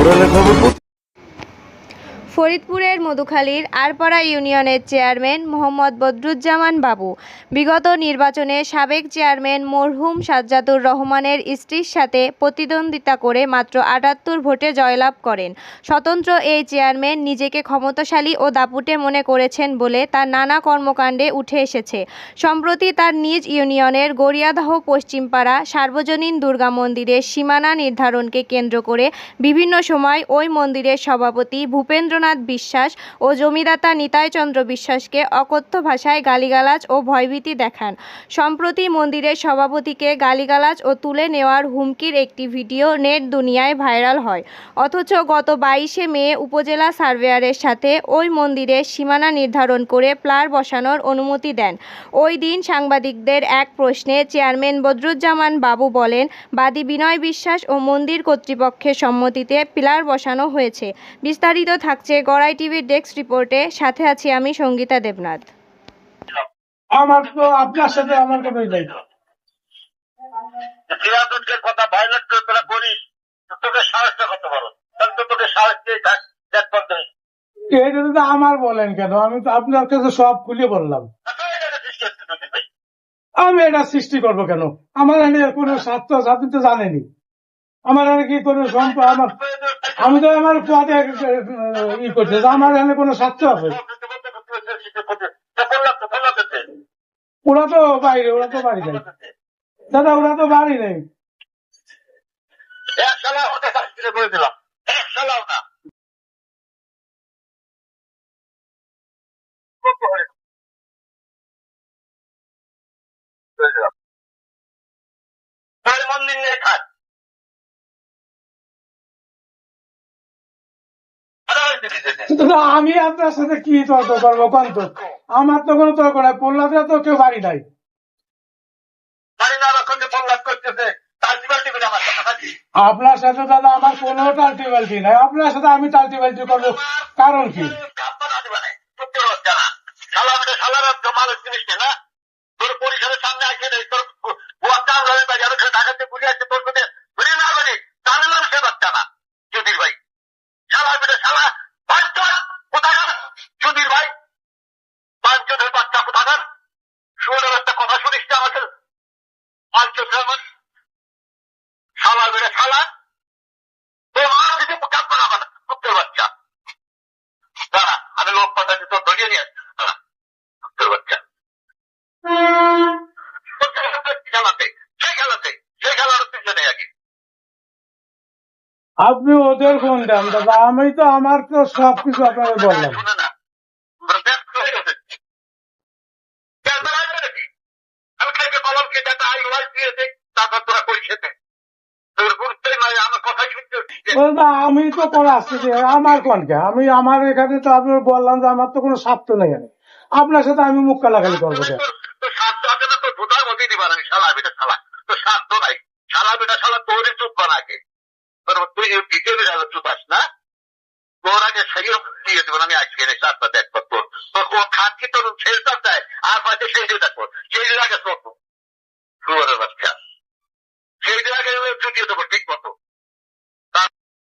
Buranın kabul ফরিদপুরের মধুখালীর আরপাড়া ইউনিয়নের chairman Mohammad Badruzzaman বাবু। বিগত নির্বাচনে সাবেক চেয়ারম্যান মরহুম সাজ্জাদুর রহমানের স্ত্রীর সাথে প্রতিদ্বন্দ্বিতা করে মাত্র আটাত্তর ভোটে জয়লাভ করেন। স্বতন্ত্র এই চেয়ারম্যান নিজেকে ক্ষমতাশালী ও দাপুটে মনে করেছেন বলে তার নানা কর্মকাণ্ডে উঠে এসেছে। সম্প্রতি তার নিজ ইউনিয়নের গড়িয়াদহ পশ্চিমপাড়া সার্বজনীন দুর্গা মন্দিরের সীমানা নির্ধারণকে কেন্দ্র করে বিভিন্ন সময় ওই মন্দিরের সভাপতি ভূপেন্দ্রনাথ বিশ্বাস ও জমিদাতা নিতাইচন্দ্র বিশ্বাসকে অকথ্য ভাষায় গালিগালাজ ও ভয়ভীতি দেখান। সম্প্রতি মন্দিরের সভাপতিকে গালিগালাজ ও তুলে নেওয়ার হুমকির একটি ভিডিও নেট দুনিয়ায় ভাইরাল হয়। অথচ গত বাইশে মে উপজেলা সার্ভেয়ারের সাথে ওই মন্দিরের সীমানা নির্ধারণ করে প্লার বসানোর অনুমতি দেন। ওই দিন সাংবাদিকদের এক প্রশ্নে চেয়ারম্যান বদরুজ্জামান বাবু বলেন, বাদী বিনয় বিশ্বাস ও মন্দির কর্তৃপক্ষের সম্মতিতে পিলার বসানো হয়েছে। বিস্তারিত থাকছে গড়াই টিভির ডেস্ক রিপোর্টে সাথে আছি আমি সঙ্গীতা দেবনাথ। আমার তো আপনার সাথে আমার কথাই নাই সিরাজুদ্দের কথা ভাইলেট করে তোরা করিস তোকে সাহসটা কত বড় তাহলে তো তোকে সাহস দিয়ে থাক দেখ পর্যন্ত এটা যদি আমার বলেন কেন? আমি তো আপনার কাছে সব খুলে বললাম। আমি এটা সৃষ্টি করব কেন? আমার এখানে কোনো স্বার্থ আছে, আপনি তো জানেনি আমার এখানে কি কোনো সম্পদ? আমার আমি তো আমার পদে ই করছে আমার এখানে কোনো স্বার্থ আছে? ওরা তো বাইরে, ওরা তো বাড়ি নেই। দাদা, ওরা তো বাড়ি নেই। এক সালা ওটা দিলাম। এক সালা আমি আপনার সাথে কি তর্ক করব কোন তো আমার তো কোনো তর্ক নাই পল্লাতে তো কেউ বাড়ি নাই। আপনার সাথে দাদা আমার কোনো টাল্টি বাল্টি নাই আপনার সাথে আমি টাল্টি বাল্টি করব কারণ কি? মানুষ জিনিস না তোর পরিসরের সামনে আসে নেই তোর বুয়া কাম রয়ে বাড়ি আমি ঢাকাতে ঘুরে আসছে তোর মধ্যে ঘুরে না বাড়ি তাহলে মানুষের বাচ্চা না যদির ভাই শালা বেটে শালা পাঁচজন কোথাকার যদির ভাই পাঁচজনের বাচ্চা কোথাকার শুয়োরের একটা কথা শুনিস না আমাকে আমার শালা বেড়ে কাঁদবে না বাচ্চা দাঁড়া আমি লোক ধরিয়ে নিয়ে আসছি বাচ্চা আপনি ওদের ফোন দেন? দাদা আমি তো আমার তো সবকিছু আপনাকে বললাম। আমি তো করে আসছি যে আমার কোনকে আমি আমার এখানে তো আপনি বললাম যে আমার তো কোনো স্বার্থ নেই আপনার সাথে আমি মুখ কালাকালি করব তোর আগে সেই দিয়ে আর পাশে সেই দিয়ে সেই দিন